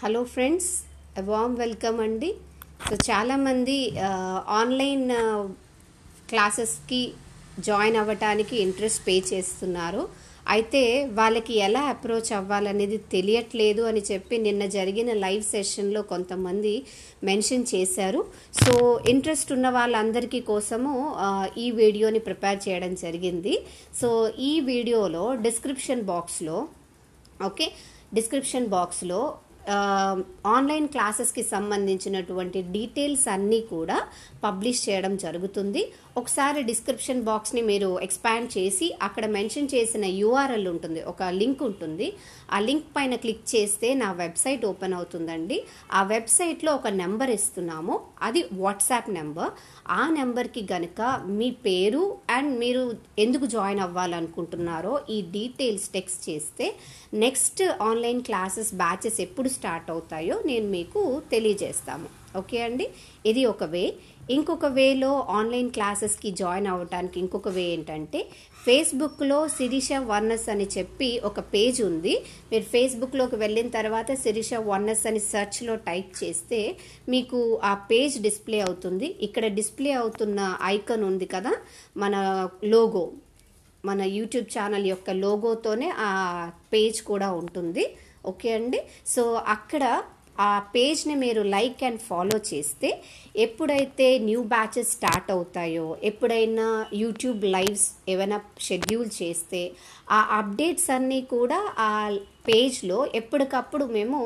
Hello friends warm welcome అండి. So చాలామంది online క్లాసెస్కి జాయిన్ అవ్వటానికి ఇంట్రెస్ట్ పే చేస్తున్నారు. అయితే వాళ్ళకి ఎలా అప్రోచ్ అవ్వాలనేది తెలియట్లేదు అని చెప్పి నిన్న జరిగిన లైవ్ సెషన్లో కొంతమంది మెన్షన్ చేశారు. సో ఇంట్రెస్ట్ ఉన్న వాళ్ళందరికీ కోసము ఈ వీడియోని ప్రిపేర్ చేయడం జరిగింది. సో ఈ వీడియోలో డిస్క్రిప్షన్ బాక్స్లో ఓకే డిస్క్రిప్షన్ బాక్స్లో ఆన్లైన్ క్లాసెస్కి సంబంధించినటువంటి డీటెయిల్స్ అన్నీ కూడా పబ్లిష్ చేయడం జరుగుతుంది. ఒకసారి డిస్క్రిప్షన్ బాక్స్ని మీరు ఎక్స్పాండ్ చేసి అక్కడ మెన్షన్ చేసిన యూఆర్ఎల్ ఉంటుంది ఒక లింక్ ఉంటుంది. ఆ లింక్ పైన క్లిక్ చేస్తే నా వెబ్సైట్ ఓపెన్ అవుతుందండి. ఆ వెబ్సైట్లో ఒక నెంబర్ ఇస్తున్నాము అది వాట్సాప్ నెంబర్. ఆ నెంబర్కి గనక మీ పేరు అండ్ మీరు ఎందుకు జాయిన్ అవ్వాలనుకుంటున్నారో ఈ డీటెయిల్స్ టెక్స్ట్ చేస్తే నెక్స్ట్ ఆన్లైన్ క్లాసెస్ బ్యాచెస్ ఎప్పుడు స్టార్ట్ అవుతాయో నేను మీకు తెలియజేస్తాము. ఓకే అండి? ఇది ఒక వే. ఇంకొక వేలో ఆన్లైన్ క్లాసెస్కి జాయిన్ అవ్వడానికి ఇంకొక వే ఏంటంటే ఫేస్బుక్లో శిరీష వర్నస్ అని చెప్పి ఒక పేజ్ ఉంది. మీరు ఫేస్బుక్లోకి వెళ్ళిన తర్వాత శిరీష వర్నస్ అని సెర్చ్లో టైప్ చేస్తే మీకు ఆ పేజ్ డిస్ప్లే అవుతుంది. ఇక్కడ డిస్ప్లే అవుతున్న ఐకన్ ఉంది కదా మన లోగో. మన యూట్యూబ్ ఛానల్ యొక్క లోగోతోనే ఆ పేజ్ కూడా ఉంటుంది. ఓకే అండి? సో అక్కడ ఆ పేజ్ని మీరు లైక్ అండ్ ఫాలో చేస్తే ఎప్పుడైతే న్యూ బ్యాచెస్ స్టార్ట్ అవుతాయో ఎప్పుడైనా యూట్యూబ్ లైవ్స్ ఏమైనా షెడ్యూల్ చేస్తే ఆ అప్డేట్స్ అన్నీ కూడా ఆ పేజ్లో ఎప్పటికప్పుడు మేము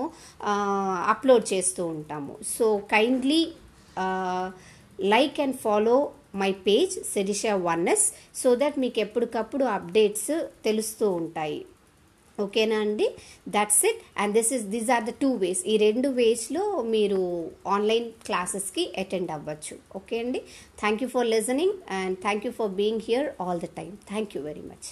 అప్లోడ్ చేస్తూ ఉంటాము. So kindly like and follow my page Serisha one S so that మీకు ఎప్పటికప్పుడు అప్డేట్స్ తెలుస్తూ ఉంటాయి. ఓకేనా అండి? That's it and this is these are the two ways ఈ రెండు వేస్లో మీరు ఆన్లైన్ క్లాసెస్కి అటెండ్ అవ్వచ్చు. ఓకే అండి? Thank you for listening and thank you for being here all the time thank you very much